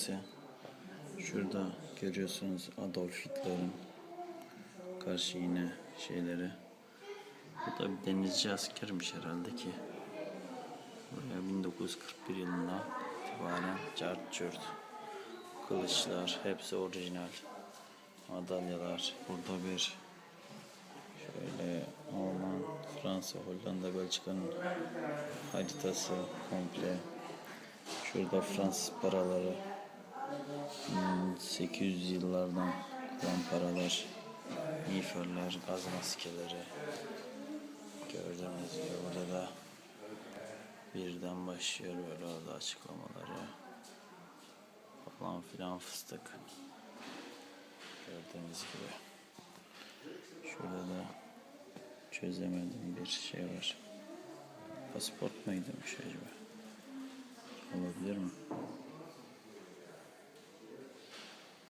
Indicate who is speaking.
Speaker 1: Müzesi. Şurada görüyorsunuz Adolf Hitler'in karşı yine şeyleri. Bu da bir denizci askermiş herhalde ki. Buraya 1941 yılında itibaren cart cürt kılıçlar hepsi orijinal. Madalyalar. Burada bir şöyle Alman, Fransa, Hollanda, Belçika'nın haritası komple. Şurada Fransız paraları. Hmm, 800 yıllardan kalan paralar. Miğferler, gaz maskeleri. Gördüğünüz gibi burada da birden başlıyor böyle orada açıklamaları. Falan filan fıstık. Gördüğünüz gibi. Şurada da çözemediğim bir şey var. Pasaport muydumuş acaba? Olabilir mi?